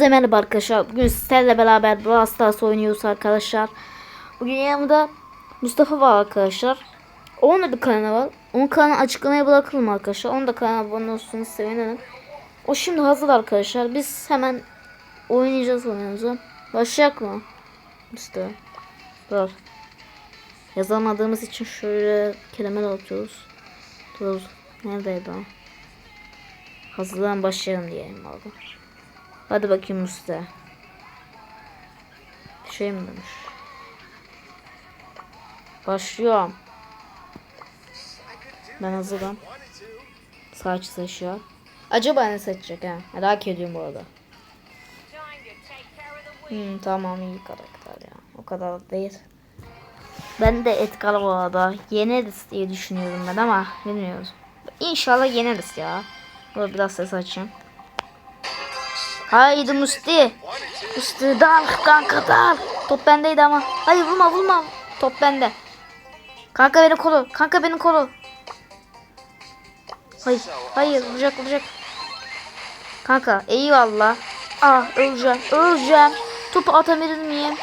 Hepinize merhaba arkadaşlar. Bugün sizlerle beraber Brawl Stars oynuyoruz arkadaşlar. Bugün yanımda Mustafa var arkadaşlar. Onun da bir kanalı var. Onun kanalını açıklamaya bırakalım arkadaşlar. Onun da kanalına abone olursanız sevinirim. O şimdi hazır arkadaşlar. Biz hemen oynayacağız oyunumuzu. Başlayalım mı? İşte. Dur. Yazamadığımız için şöyle kelimeler atıyoruz. Dur. Neredeydi o? Hazırlan başlayalım diyelim abi. Hadi bakayım usta. Şey mi demiş? Başlıyorum. Ben hazırım. Saç seçiyor. Acaba ne seçecek ha? Merak ediyorum bu arada. Hmm, tamam iyi karakter ya. O kadar da değil. Ben de Edgar bu arada yeneriz diye düşünüyorum ben ama bilmiyoruz. İnşallah yeneriz ya. Dur biraz ses açayım. Haydi Musti. Musti dal kanka dal. Top bendeydi ama. Hayır vurma vurma. Top bende. Kanka beni koru. Kanka beni koru. Hayır. Hayır vuracak vuracak. Kanka eyvallah. Ah öleceğim. Öleceğim. Topu atabilir miyim?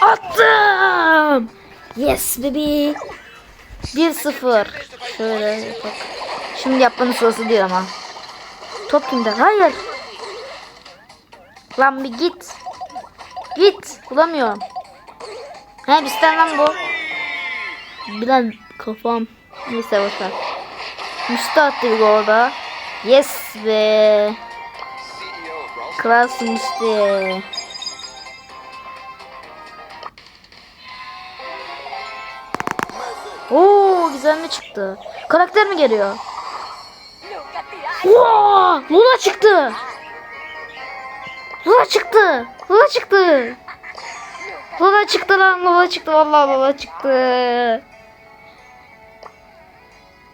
Attım. Yes baby. 1-0. Şöyle yapalım. Şimdi yapmanın sırası değil ama. Top kimde? Hayır. Lan bir git. Git. Bulamıyorum. He bizden lan bu. Biraz kafam. Neyse boşver. Müste attı bir gol daha. Yes be. Klas Müste. Oo güzel mi çıktı? Karakter mi geliyor? Oo, Luna çıktı. Luna çıktı. Luna çıktı. Luna çıktı lan. Luna çıktı. Vallahi Luna çıktı.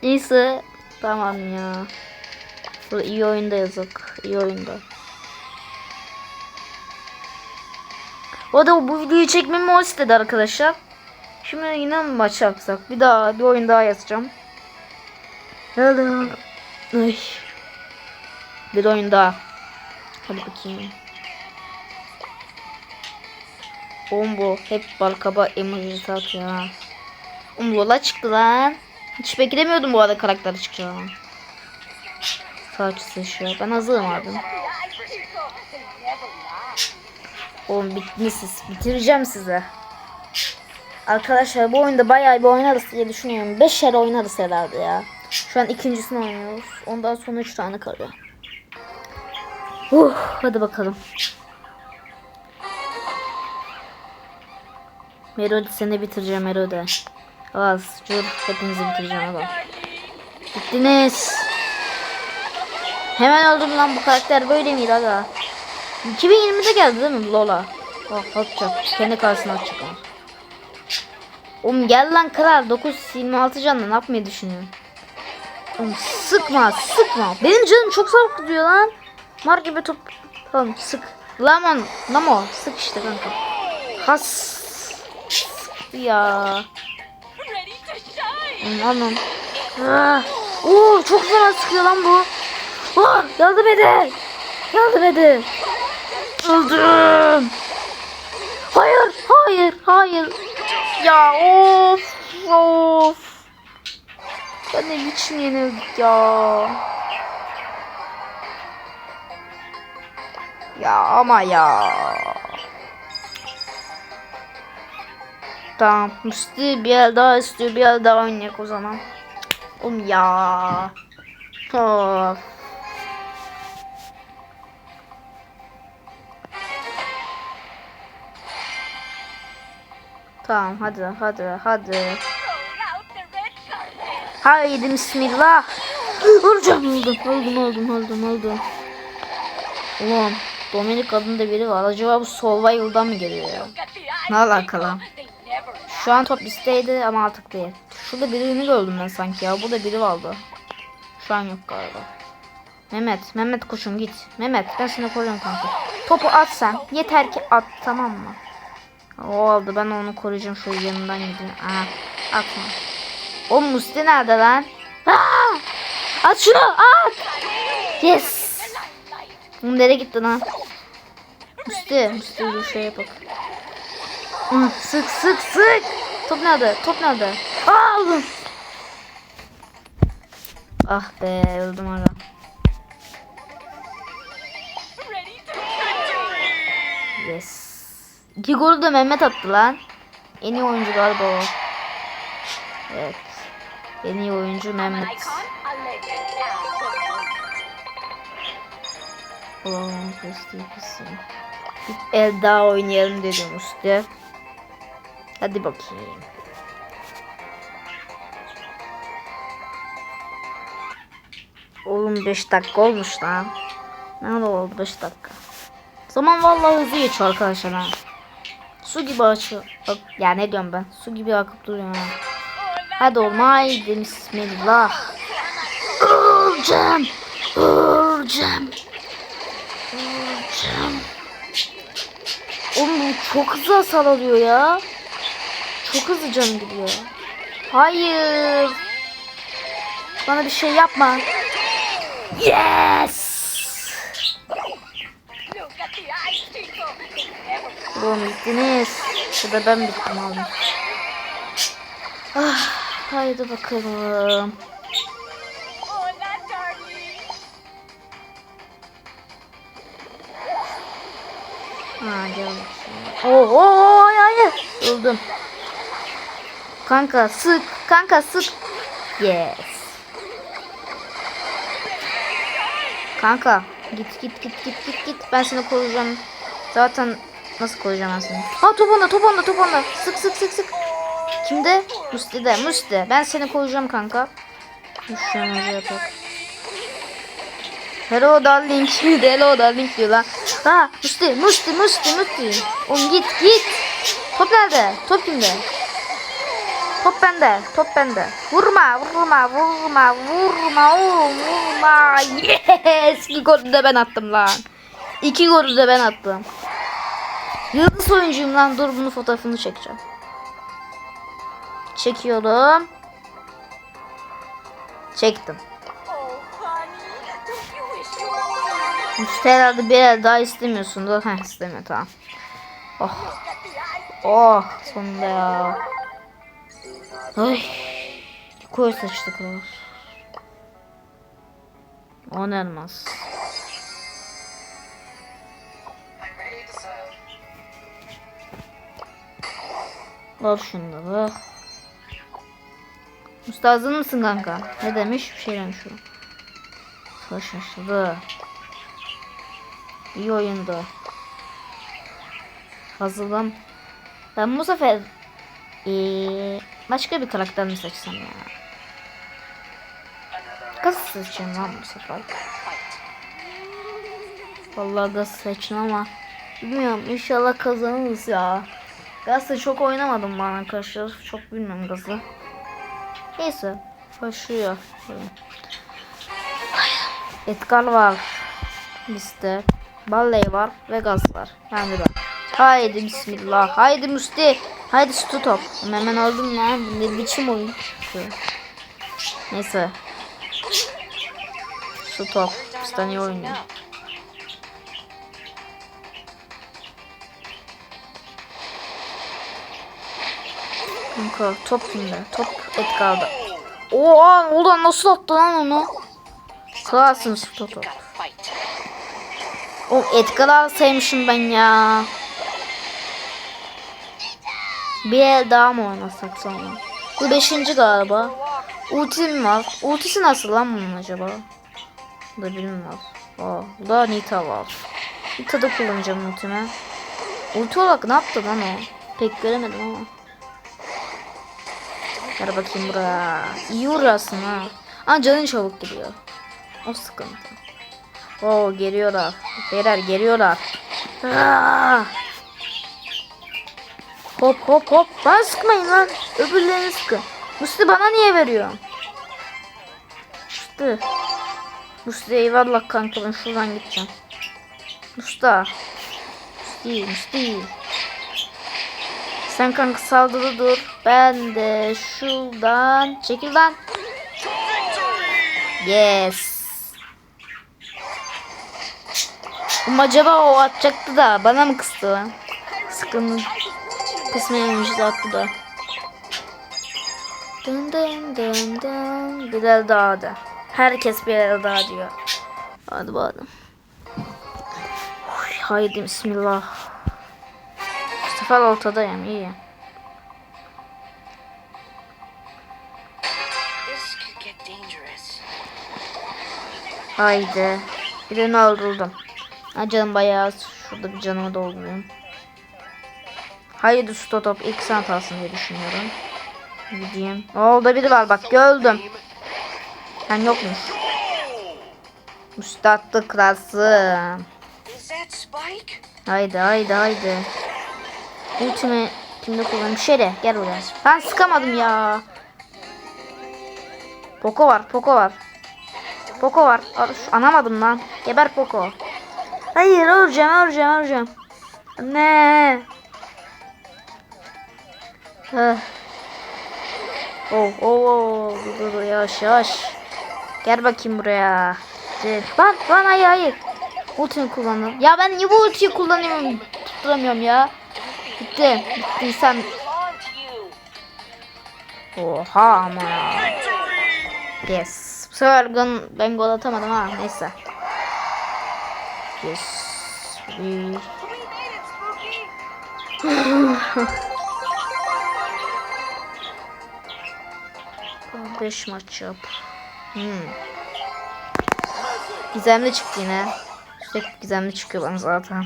Neyse. Tamam ya. Bu iyi oyunda yazık. İyi oyunda. O da bu videoyu çekmemi o istedi arkadaşlar. Şimdi yine mi maç yapsak? Bir daha bir oyun daha yazacağım. Hello. Ay. Bir oyun daha. Hadi bakayım. Bombo hep balkaba emojisi atıyor ha. Oğlum yola çıktı lan. Hiç beklemiyordum bu arada karakter çıkacağını. Saç sıçrıyor. Ben hazırım abi. Oğlum bitmişsiniz. Bitireceğim size. Arkadaşlar bu oyunda bayağı bir oynarız diye düşünüyorum. 5 yer oynarız herhalde ya. Şu an ikincisini oynuyoruz. Ondan sonra 3 tane kalıyor. Uh, hadi bakalım. Melody seni bitireceğim Melody. Az dur hepinizi bitireceğim adam. Gittiniz. Hemen öldüm lan bu karakter böyle miydi aga? 2020'de geldi değil mi Lola? Oh atacak. Kendi karşısına atacak ama. Oğlum gel lan kral 926 canla ne yapmayı düşünüyorsun? Oğlum sıkma sıkma. Benim canım çok sağlıklı diyor lan. Mar gibi top. Tamam sık. Lamon. Lamo. Sık işte kanka. Has. Sıktı ya. Aman. Ah. Oo çok fena sıkıyor lan bu. Ah, yardım edin. Yardım edin. Öldüm. Hayır, hayır, hayır. Ya of, of. Ya ne biçim yenildik ya. Ya ama ya. Tamam, Musti bir el daha istiyor, bir el daha oynayak o zaman. Oğlum ya. Of. Tamam hadi hadi hadi. Haydi bismillah. Öleceğim öldüm öldüm öldüm öldüm öldüm. Ulan Dominik adında biri var. Acaba bu Survival'dan mı geliyor ya? Ne alakalı? Şu an top listeydi ama artık değil. Şurada birini gördüm ben sanki ya. Burada biri vardı. Şu an yok galiba. Mehmet, Mehmet koşun git. Mehmet ben seni koruyorum kanka. Topu at sen. Yeter ki at tamam mı? O aldı ben onu koruyacağım şöyle yanından gideyim. Aha atma. O Musti nerede lan? Aa! At şunu at. Yes. Nereye gitti lan? Musti, Musti dur şeye bak. Sık sık sık. Top nerede? Top nerede? Aa, aldım. Ah be öldüm ara. Yes. İki golü de Mehmet attı lan. En iyi oyuncu galiba o. Evet. En iyi oyuncu Mehmet. Olamaz kızım. Bir el daha oynayalım dedim işte. Hadi bakayım. Oğlum 5 dakika olmuş lan. Ne oldu 5 dakika. Zaman vallahi hızlı geçiyor arkadaşlar ha. Su gibi açıyor. Bak, ya ne diyorum ben? Su gibi akıp duruyor ha. Hadi oğlum haydi bismillah. Öleceğim. Öleceğim. Öleceğim. Oğlum bu çok hızlı hasar alıyor ya. Çok hızlı can gidiyor. Hayır. Bana bir şey yapma. Yes. Oğlum bittiniz. Şurada ben bittim oğlum. Ah, haydi bakalım. Ha gel. Oo, oo, ay, hayır. Öldüm. Kanka sık. Kanka sık. Yes. Kanka git git git git git git. Ben seni koruyacağım. Zaten nasıl koruyacağım ben seni? Ha top onda top onda top onda. Sık sık sık sık. Kimde? Musti'de. Musti. Ben seni koruyacağım kanka. An yapalım. Hello darling. Hello darling diyor lan. Ha Musti Musti Musti Musti. Oğlum git git. Top nerede? Top kimde? Top bende. Top bende. Vurma vurma vurma vurma vurma. Yes. İki golü de ben attım lan. İki golü de ben attım. Yıldız oyuncuyum lan. Dur bunu fotoğrafını çekeceğim. Çekiyorum. Çektim. İşte herhalde bir el daha istemiyorsun. Heh istemiyor tamam. Oh. Oh sonunda ya. Ay. Koy saçlıklar. On elmas. Al şunları. Usta hazır mısın kanka? Ne demiş? Bir şey demiş şu. Şaşırdı. İyi oyundu. Hazırlan. Ben bu sefer ee, başka bir karakter mi seçsem ya? Gaz seçeceğim lan bu sefer. Vallahi gaz seçtim ama bilmiyorum inşallah kazanırız ya. Gaz'la çok oynamadım ben arkadaşlar. Çok bilmiyorum Gaz'ı. Neyse. Başlıyor. Edgar var. Liste. Balley var ve gaz var. Yani ben. Haydi bismillah. Haydi Musti. Haydi stu top. Hemen aldım. Bu ne biçim oyun. Neyse. Stu top. Stan iyi oynuyor. Kanka top kimde? Top Edgar'da. Oha ulan nasıl attı lan onu? Kralsın stu top. O Edgar alsaymışım ben ya. Bir el daha mı oynasak sonra? Bu beşinci galiba. Ultim var. Ultisi nasıl lan bunun acaba? Bu da var. Aa, bu da Nita var. Nita'da kullanacağım ultimi. Ulti olarak ne yaptı lan o? Pek göremedim ama. Gel bakayım buraya. İyi vuruyorsun ha. Ama canın çabuk gidiyor. O sıkıntı. Oo geliyorlar. Beyler geliyorlar. Aa! Hop hop hop. Bana sıkmayın lan. Öbürlerini sıkın. Musti bana niye veriyor? Musti. Musti eyvallah kanka ben şuradan gideceğim. Musta. Musti Musti. Sen kanka saldırı dur. Ben de şuradan çekil lan. Yes. Ama acaba o atacaktı da bana mı kıstı lan? Sıkıntı. Kısmayamıştı attı da. Dın dın dın dın. Bir el daha da. Herkes bir el daha diyor. Hadi bakalım. Haydi bismillah. Bu sefer ortadayım iyi. Haydi. Birini öldürdüm. Ha canım bayağı. Şurada bir canımı doldurayım. Haydi su top ilk sen atarsın diye düşünüyorum. Gideyim. Orada biri var bak gördüm. Sen yokmuş. That Spike? Haydi haydi haydi. Ultimi kimde kullanayım? Şöyle gel buraya. Ben sıkamadım ya. Poco var Poco var. Poco var. Ar- Anamadım lan. Geber Poco. Hayır öleceğim öleceğim öleceğim. Ne? Heh. Oh oh oh. Dur dur yavaş yavaş. Gel bakayım buraya. Gel. Lan lan hayır hayır. Ultimi kullandım. Ya ben niye bu ultiyi kullanıyorum? Tutturamıyorum ya. Bitti. Bitti sen. Oha ama. Yes. Bu sefer gun, ben gol atamadım ha. Neyse. Yes. 5 maç yap. Hmm. Gizemli çıktı yine. Sürekli gizemli çıkıyor bana zaten.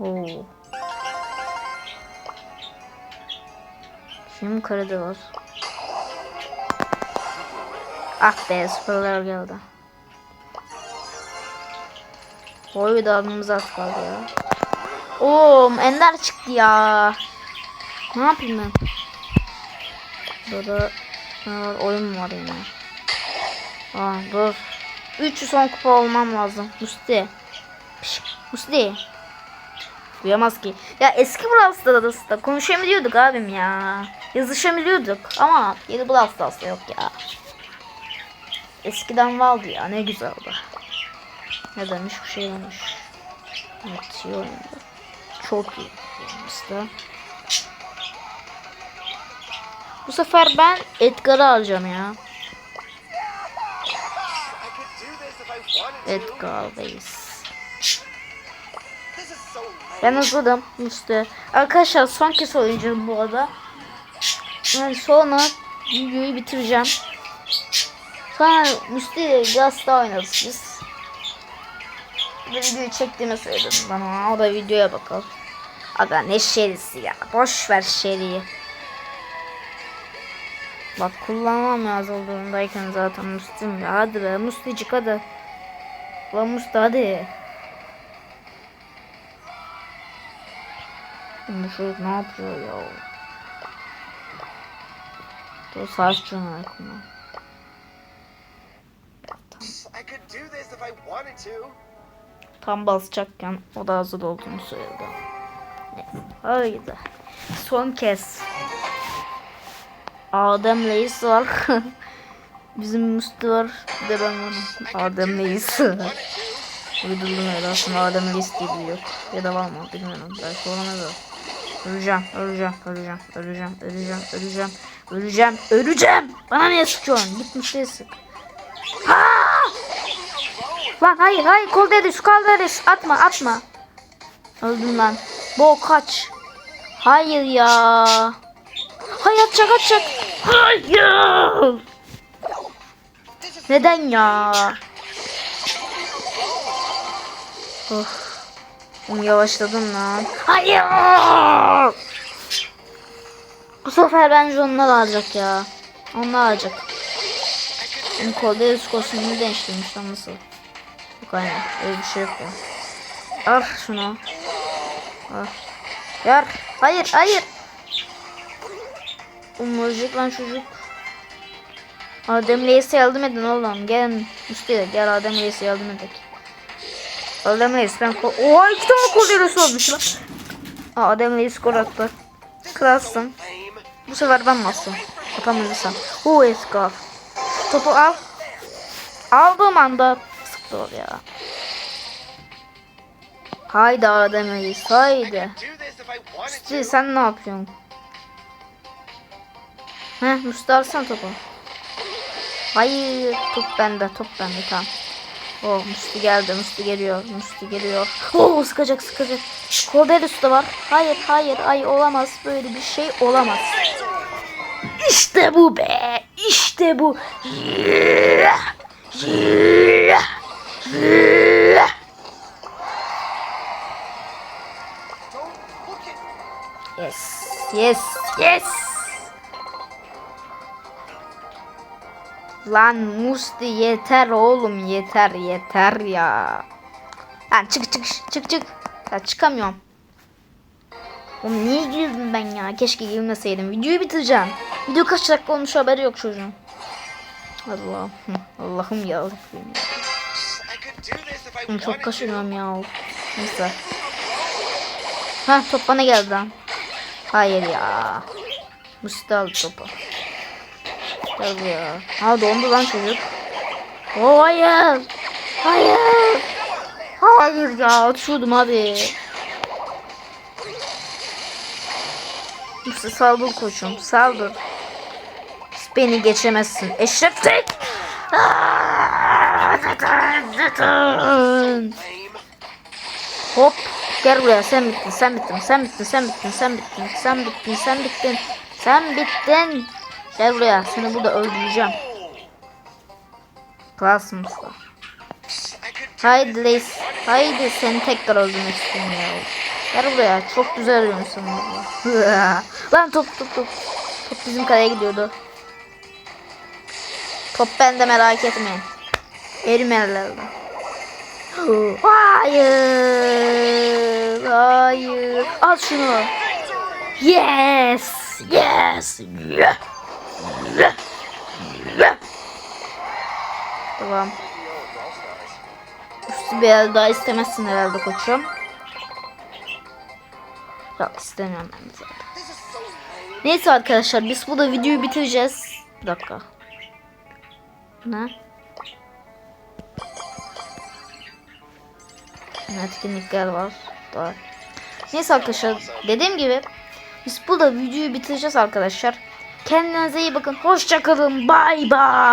Oo. Şimdi karada var. Ah be sıfırlar geldi. Oy da adımız az kaldı ya. Oo Ender çıktı ya. Ne yapayım ben? Burada var? oyun var yine. Aa dur. 3 son kupa olmam lazım. Musti. Piş, Musti. Duyamaz ki. Ya eski Brawl Stars'ta konuşabiliyorduk abim ya. Yazışabiliyorduk ama yeni Brawl Stars'ta yok ya. Eskiden vardı ya ne güzeldi. Ne demiş bir şey demiş. Evet. Çok iyi oyundu. Bu sefer ben Edgar'ı alacağım ya. I could do this if I wanted to. Edgar Base. This is so lame. Ben hazırım işte. Arkadaşlar son kez oynayacağım bu arada. Yani sonra videoyu bitireceğim. Sonra Musti biraz daha oynarız biz. Videoyu çektiğimi söyledim bana. O da videoya bakalım. Aga ne şerisi ya. Boş ver şeriyi. Bak kullanmam lazım durumdayken zaten Musti'm ya. Hadi be Musti'cik hadi. Lan Musti hadi. Bu çocuk ne yapıyor ya? Dur saç wanted to. Tam basacakken o da hazır olduğunu söyledi. Haydi. Son kez. Adem Reis var. Bizim Musti var. Bir de ben varım. Adem Reis. Uydurdum öyle aslında Adem Reis diye biri yok. Ya da var mı bilmiyorum. Belki olamaz o. Öleceğim, öleceğim, öleceğim, öleceğim, öleceğim, öleceğim, öleceğim, öleceğim. Bana niye sıkıyorsun? Git Musti'ye sık. Lan hayır hayır kol dedi şu kol dedi atma atma. Öldüm lan. Bo kaç. Hayır ya. Hayır atacak atacak. Hayır. Neden ya? Of. Yavaşladım lan. Hayır. Bu sefer bence onlar alacak ya. Onlar alacak. Kolda kostümünü değiştirmiş lan nasıl? Yok aynen öyle bir şey yok ya. Al şunu. Al. Yar. Hayır hayır. Umurcuk lan çocuk. Adem Reis'e yardım edin oğlum. Gel Mustafa gel Adem Reis'e yardım edelim. Adem Reis ben kol... Oha iki tane kol yarısı olmuş lan. Aa, Adem Reis gol attı. Kralsın. Bu sefer ben bastım. Atamıyorsam. Hu Edgar. Topu al. aldığım anda sıktı oraya. Haydi Arademeyiz I haydi. sen ne yapıyorsun? Heh Musti alsana topu. Hayır top bende top bende tamam. Oh Musti geldi Musti geliyor Musti geliyor. Oh sıkacak sıkacak. Cordelis de var. Hayır hayır ay olamaz böyle bir şey olamaz. İşte bu be işte bu. Yeah. Yeah. Yeah. Yes, yes, yes. Lan Musti yeter oğlum yeter yeter ya. Lan çık çık çık çık. Ya çıkamıyorum. Oğlum niye girdim ben ya? Keşke girmeseydim. Videoyu bitireceğim. Video kaç dakika olmuş haberi yok çocuğun. Allah'ım. Allah'ım ya. Oğlum çok kaşınıyorum ya. Neyse. Ha top bana geldi. Hayır ya. Musti aldı topu. Gel buraya. Ha dondu lan çocuk. Oh, hayır. Hayır. Hayır ya atıyordum abi. Musti saldır koçum saldır. Beni geçemezsin. Eşref tek. Hop gel buraya sen bittin sen bittin sen bittin sen bittin sen bittin sen bittin sen bittin sen bittin gel buraya seni burada öldüreceğim Klas Mustafa I could do Haydi Leys haydi seni tekrar öldürmek istiyorum ya Gel buraya çok güzel valla Lan top top top Top bizim kaleye gidiyordu Top bende merak etmeyin Elim ellerde Hayır. Hayır. Al şunu. Yes. Yes. Yeah. Tamam. Üstü el daha istemezsin herhalde koçum. Yok istemiyorum ben zaten. Neyse arkadaşlar biz burada videoyu bitireceğiz. Bir dakika. Ne? Etkinlikler var. Daha. Neyse arkadaşlar dediğim gibi biz burada videoyu bitireceğiz arkadaşlar. Kendinize iyi bakın. Hoşçakalın. Bay bay.